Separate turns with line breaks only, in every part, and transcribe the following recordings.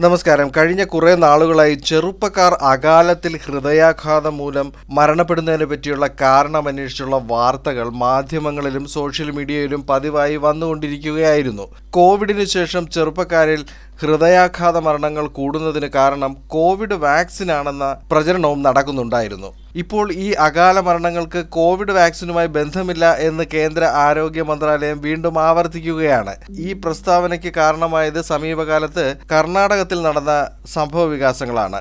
നമസ്കാരം. കഴിഞ്ഞ കുറെ നാളുകളായി ചെറുപ്പക്കാർ അകാലത്തിൽ ഹൃദയാഘാതം മൂലം മരണപ്പെടുന്നതിനെ പറ്റിയുള്ള കാരണമന്വേഷിച്ചുള്ള വാർത്തകൾ മാധ്യമങ്ങളിലും സോഷ്യൽ മീഡിയയിലും പതിവായി വന്നുകൊണ്ടിരിക്കുകയായിരുന്നു. കോവിഡിന് ശേഷം ചെറുപ്പക്കാരിൽ ഹൃദയാഘാത മരണങ്ങൾ കൂടുന്നതിന് കാരണം കോവിഡ് വാക്സിൻ ആണെന്ന പ്രചരണവും നടക്കുന്നുണ്ടായിരുന്നു. ഇപ്പോൾ ഈ അകാല മരണങ്ങൾക്ക് കോവിഡ് വാക്സിനുമായി ബന്ധമില്ല എന്ന് കേന്ദ്ര ആരോഗ്യ മന്ത്രാലയം വീണ്ടും ആവർത്തിക്കുകയാണ്. ഈ പ്രസ്താവനയ്ക്ക് കാരണമായത് സമീപകാലത്ത് കർണാടകത്തിൽ നടന്ന സംഭവ വികാസങ്ങളാണ്.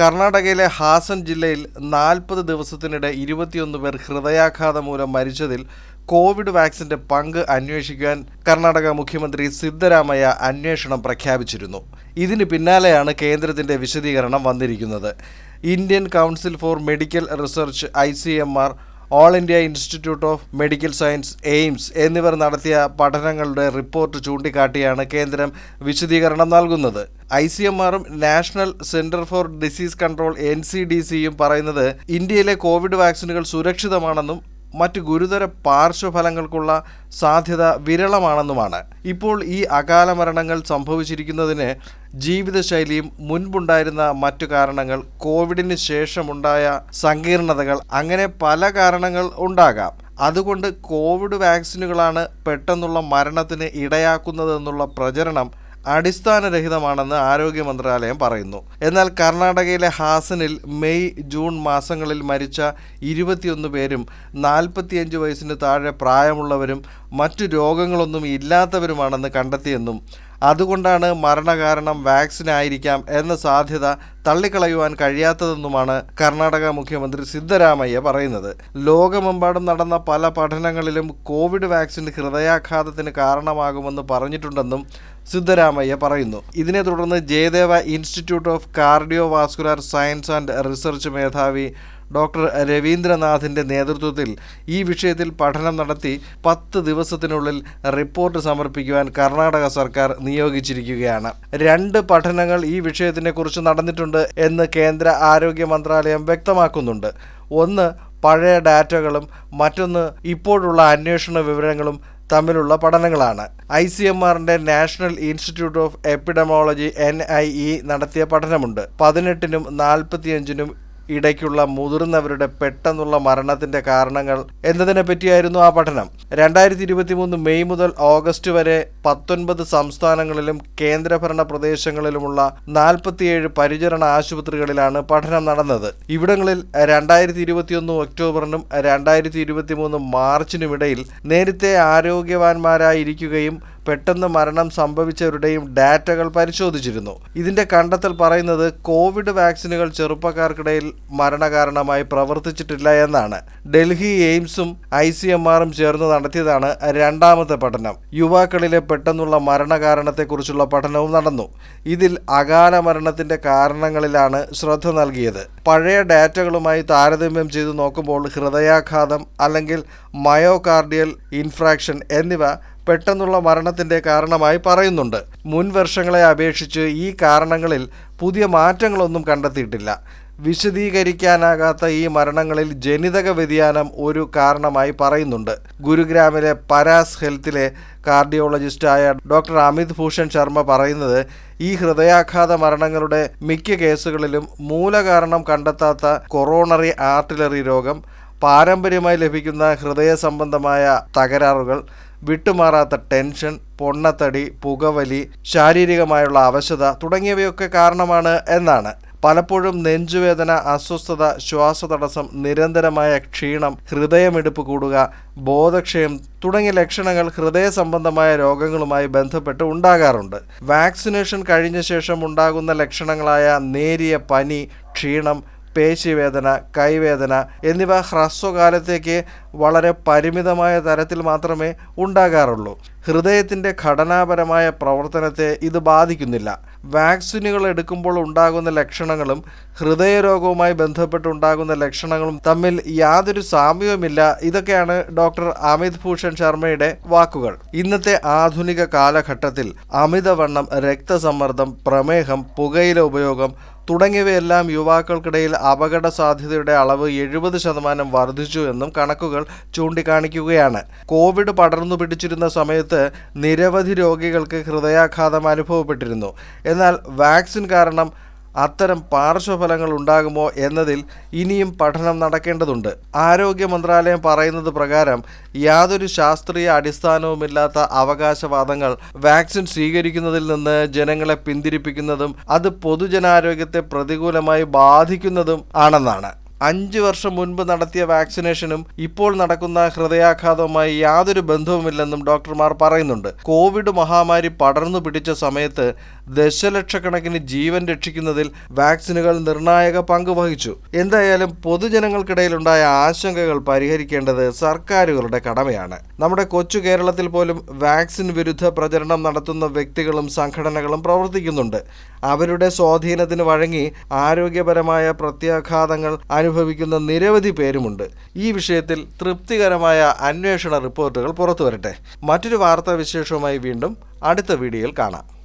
കർണാടകയിലെ ഹാസൻ ജില്ലയിൽ നാൽപ്പത് ദിവസത്തിനിടെ ഇരുപത്തിയൊന്ന് പേർ ഹൃദയാഘാതം മൂലം മരിച്ചതിൽ കോവിഡ് വാക്സിന്റെ പങ്ക് അന്വേഷിക്കാൻ കർണാടക മുഖ്യമന്ത്രി സിദ്ധരാമയ്യ അന്വേഷണം പ്രഖ്യാപിച്ചിരുന്നു. ഇതിന് പിന്നാലെയാണ് കേന്ദ്രത്തിന്റെ വിശദീകരണം വന്നിരിക്കുന്നത്. Indian council for medical research I all India institute of medical science AIIMS എന്നിവർ നടത്തിയ പഠനങ്ങളുടെ റിപ്പോർട്ട് ചൂണ്ടിക്കാട്ടിയാണ് കേന്ദ്രം വിശദീകരണം നൽകുന്നത്. ഐ സി എം ആറും national centre for disease control N C D സിയും പറയുന്നത് ഇന്ത്യയിലെ കോവിഡ് വാക്സിനുകൾ സുരക്ഷിതമാണെന്നും മറ്റ് ഗുരുതര പാർശ്വഫലങ്ങൾക്കുള്ള സാധ്യത വിരളമാണെന്നുമാണ്. ഇപ്പോൾ ഈ അകാല മരണങ്ങൾ സംഭവിച്ചിരിക്കുന്നതിന് ജീവിതശൈലിയും മുൻപുണ്ടായിരുന്ന മറ്റു കാരണങ്ങൾ കോവിഡിന് ശേഷമുണ്ടായ സങ്കീർണതകൾ അങ്ങനെ പല കാരണങ്ങൾ ഉണ്ടാകാം. അതുകൊണ്ട് കോവിഡ് വാക്സിനുകളാണ് പെട്ടെന്നുള്ള മരണത്തിന് ഇടയാക്കുന്നതെന്നുള്ള പ്രചരണം അടിസ്ഥാനരഹിതമാണെന്ന് ആരോഗ്യ മന്ത്രാലയം പറയുന്നു. എന്നാൽ കർണാടകയിലെ ഹാസനിൽ മെയ് ജൂൺ മാസങ്ങളിൽ മരിച്ച ഇരുപത്തിയൊന്ന് പേരും നാൽപ്പത്തിയഞ്ച് വയസ്സിന് താഴെ പ്രായമുള്ളവരും മറ്റു രോഗങ്ങളൊന്നും ഇല്ലാത്തവരുമാണെന്ന് കണ്ടെത്തിയെന്നും അതുകൊണ്ടാണ് മരണകാരണം വാക്സിൻ ആയിരിക്കാം എന്ന സാധ്യത തള്ളിക്കളയുവാൻ കഴിയാത്തതെന്നുമാണ് കർണാടക മുഖ്യമന്ത്രി സിദ്ധരാമയ്യ പറയുന്നത്. ലോകമെമ്പാടും നടന്ന പല പഠനങ്ങളിലും കോവിഡ് വാക്സിൻ ഹൃദയാഘാതത്തിന് കാരണമാകുമെന്ന് പറഞ്ഞിട്ടുണ്ടെന്നും സിദ്ധരാമയ്യ പറയുന്നു. ഇതിനെ തുടർന്ന് Jayadeva institute of cardiovascular science and research മേധാവി ഡോക്ടർ രവീന്ദ്രനാഥിന്റെ നേതൃത്വത്തിൽ ഈ വിഷയത്തിൽ പഠനം നടത്തി പത്ത് ദിവസത്തിനുള്ളിൽ റിപ്പോർട്ട് സമർപ്പിക്കുവാൻ കർണാടക സർക്കാർ നിയോഗിച്ചിരിക്കുകയാണ്. രണ്ട് പഠനങ്ങൾ ഈ വിഷയത്തിനെ കുറിച്ച് നടന്നിട്ടുണ്ട് എന്ന് കേന്ദ്ര ആരോഗ്യ മന്ത്രാലയം വ്യക്തമാക്കുന്നുണ്ട്. ഒന്ന് പഴയ ഡാറ്റകളും മറ്റൊന്ന് ഇപ്പോഴുള്ള അന്വേഷണ വിവരങ്ങളും തമ്മിലുള്ള പഠനങ്ങളാണ്. ഐ സി എം ആറിന്റെ national institute of epidemiology N I E നടത്തിയ പഠനമുണ്ട്. പതിനെട്ടിനും നാൽപ്പത്തിയഞ്ചിനും ഇടയ്ക്കുള്ള മുതിർന്നവരുടെ പെട്ടെന്നുള്ള മരണത്തിന്റെ കാരണങ്ങൾ എന്നതിനെ പറ്റിയായിരുന്നു ആ പഠനം. രണ്ടായിരത്തി ഇരുപത്തി മൂന്ന് മെയ് മുതൽ ഓഗസ്റ്റ് വരെ പത്തൊൻപത് സംസ്ഥാനങ്ങളിലും കേന്ദ്രഭരണ പ്രദേശങ്ങളിലുമുള്ള നാൽപ്പത്തിയേഴ് പരിചരണ ആശുപത്രികളിലാണ് പഠനം നടന്നത്. ഇവിടങ്ങളിൽ രണ്ടായിരത്തി ഇരുപത്തിയൊന്ന് ഒക്ടോബറിനും രണ്ടായിരത്തി ഇരുപത്തി മൂന്ന് മാർച്ചിനുമിടയിൽ നേരത്തെ ആരോഗ്യവാന്മാരായിരിക്കുകയും പെട്ടെന്ന് മരണം സംഭവിച്ചവരുടെയും ഡാറ്റകൾ പരിശോധിച്ചിരുന്നു. ഇതിന്റെ കണ്ടെത്തൽ പറയുന്നത് കോവിഡ് വാക്സിനുകൾ ചെറുപ്പക്കാർക്കിടയിൽ മരണകാരണമായി പ്രവർത്തിച്ചിട്ടില്ല എന്നാണ്. ഡൽഹി എയിംസും ഐ സി എം ആറും ചേർന്ന് നടത്തിയതാണ് രണ്ടാമത്തെ പഠനം. യുവാക്കളിലെ പെട്ടെന്നുള്ള മരണകാരണത്തെക്കുറിച്ചുള്ള പഠനവും നടന്നു. ഇതിൽ അകാല മരണത്തിന്റെ കാരണങ്ങളിലാണ് ശ്രദ്ധ നൽകിയത്. പഴയ ഡാറ്റകളുമായി താരതമ്യം ചെയ്തു നോക്കുമ്പോൾ ഹൃദയാഘാതം അല്ലെങ്കിൽ മയോകാർഡിയൽ ഇൻഫ്രാക്ഷൻ എന്നിവ പെട്ടെന്നുള്ള മരണത്തിന്റെ കാരണമായി പറയുന്നുണ്ട്. മുൻ വർഷങ്ങളെ അപേക്ഷിച്ച് ഈ കാരണങ്ങളിൽ പുതിയ മാറ്റങ്ങളൊന്നും കണ്ടെത്തിയിട്ടില്ല. വിശദീകരിക്കാനാകാത്ത ഈ മരണങ്ങളിൽ ജനിതക വ്യതിയാനം ഒരു കാരണമായി പറയുന്നുണ്ട്. ഗുരുഗ്രാമിലെ പരാസ് ഹെൽത്തിലെ കാർഡിയോളജിസ്റ്റായ ഡോക്ടർ അമിത് ഭൂഷൺ ശർമ്മ പറയുന്നത് ഈ ഹൃദയാഘാത മരണങ്ങളുടെ മിക്ക കേസുകളിലും മൂലകാരണം കണ്ടെത്താത്ത കൊറോണറി ആർട്ടിലറി രോഗം പാരമ്പര്യമായി ലഭിക്കുന്ന ഹൃദയ സംബന്ധമായ തകരാറുകൾ വിട്ടുമാറാത്ത ടെൻഷൻ പൊണ്ണത്തടി പുകവലി ശാരീരികമായുള്ള അവശത തുടങ്ങിയവയൊക്കെ കാരണമാണ് എന്നാണ്. പലപ്പോഴും നെഞ്ചുവേദന അസ്വസ്ഥത ശ്വാസതടസ്സം നിരന്തരമായ ക്ഷീണം ഹൃദയമിടിപ്പ് കൂടുക ബോധക്ഷയം തുടങ്ങിയ ലക്ഷണങ്ങൾ ഹൃദയ സംബന്ധമായ രോഗങ്ങളുമായി ബന്ധപ്പെട്ട് ഉണ്ടാകാറുണ്ട്. വാക്സിനേഷൻ കഴിഞ്ഞ ശേഷം ഉണ്ടാകുന്ന ലക്ഷണങ്ങളായ നേരിയ പനി ക്ഷീണം പേശിവേദന കൈവേദന എന്നിവ ഹ്രസ്വകാലത്തേക്ക് വളരെ പരിമിതമായ തരത്തിൽ മാത്രമേ ഉണ്ടാകാറുള്ളൂ. ഹൃദയത്തിന്റെ ഘടനാപരമായ പ്രവർത്തനത്തെ ഇത് ബാധിക്കുന്നില്ല. വാക്സിനുകൾ എടുക്കുമ്പോൾ ഉണ്ടാകുന്ന ലക്ഷണങ്ങളും ഹൃദയരോഗവുമായി ബന്ധപ്പെട്ടുണ്ടാകുന്ന ലക്ഷണങ്ങളും തമ്മിൽ യാതൊരു സാമ്യവുമില്ല. ഇതൊക്കെയാണ് ഡോക്ടർ അമിത് ഭൂഷൺ ശർമ്മയുടെ വാക്കുകൾ. ഇന്നത്തെ ആധുനിക കാലഘട്ടത്തിൽ അമിതവണ്ണം രക്തസമ്മർദ്ദം പ്രമേഹം പുകയില ഉപയോഗം തുടങ്ങിയവയെല്ലാം യുവാക്കൾക്കിടയിൽ അപകട സാധ്യതയുടെ അളവ് എഴുപത് ശതമാനം വർദ്ധിച്ചു എന്നും കണക്കുകൾ ചൂണ്ടിക്കാണിക്കുകയാണ്. കോവിഡ് പടർന്നു പിടിച്ചിരുന്ന സമയത്ത് നിരവധി രോഗികൾക്ക് ഹൃദയാഘാതം അനുഭവപ്പെട്ടിരുന്നു. എന്നാൽ വാക്സിൻ കാരണം അത്തരം പാർശ്വഫലങ്ങൾ ഉണ്ടാകുമോ എന്നതിൽ ഇനിയും പഠനം നടക്കേണ്ടതുണ്ട്. ആരോഗ്യ മന്ത്രാലയം പറയുന്നത് പ്രകാരം യാതൊരു ശാസ്ത്രീയ അടിസ്ഥാനവുമില്ലാത്ത അവകാശവാദങ്ങൾ വാക്സിൻ സ്വീകരിക്കുന്നതിൽ നിന്ന് ജനങ്ങളെ പിന്തിരിപ്പിക്കുന്നതും അത് പൊതുജനാരോഗ്യത്തെ പ്രതികൂലമായി ബാധിക്കുന്നതും ആണെന്നാണ്. അഞ്ച് വർഷം മുൻപ് നടത്തിയ വാക്സിനേഷനും ഇപ്പോൾ നടക്കുന്ന ഹൃദയാഘാതവുമായി യാതൊരു ബന്ധവുമില്ലെന്നും ഡോക്ടർമാർ പറയുന്നുണ്ട്. കോവിഡ് മഹാമാരി പടർന്നു പിടിച്ച സമയത്ത് ദശലക്ഷക്കണക്കിന് ജീവൻ രക്ഷിക്കുന്നതിൽ വാക്സിനുകൾ നിർണായക പങ്ക് വഹിച്ചു. എന്തായാലും പൊതുജനങ്ങൾക്കിടയിലുണ്ടായ ആശങ്കകൾ പരിഹരിക്കേണ്ടത് സർക്കാരുകളുടെ കടമയാണ്. നമ്മുടെ കൊച്ചു കേരളത്തിൽ പോലും വാക്സിൻ വിരുദ്ധ പ്രചരണം നടത്തുന്ന വ്യക്തികളും സംഘടനകളും പ്രവർത്തിക്കുന്നുണ്ട്. അവരുടെ സ്വാധീനത്തിന് വഴങ്ങി ആരോഗ്യപരമായ പ്രത്യാഘാതങ്ങൾ അനുഭവിക്കുന്ന നിരവധി പേരുമുണ്ട്. ഈ വിഷയത്തിൽ തൃപ്തികരമായ അന്വേഷണ റിപ്പോർട്ടുകൾ പുറത്തുവരട്ടെ. മറ്റൊരു വാർത്താ വിശേഷവുമായി വീണ്ടും അടുത്ത വീഡിയോയിൽ കാണാം.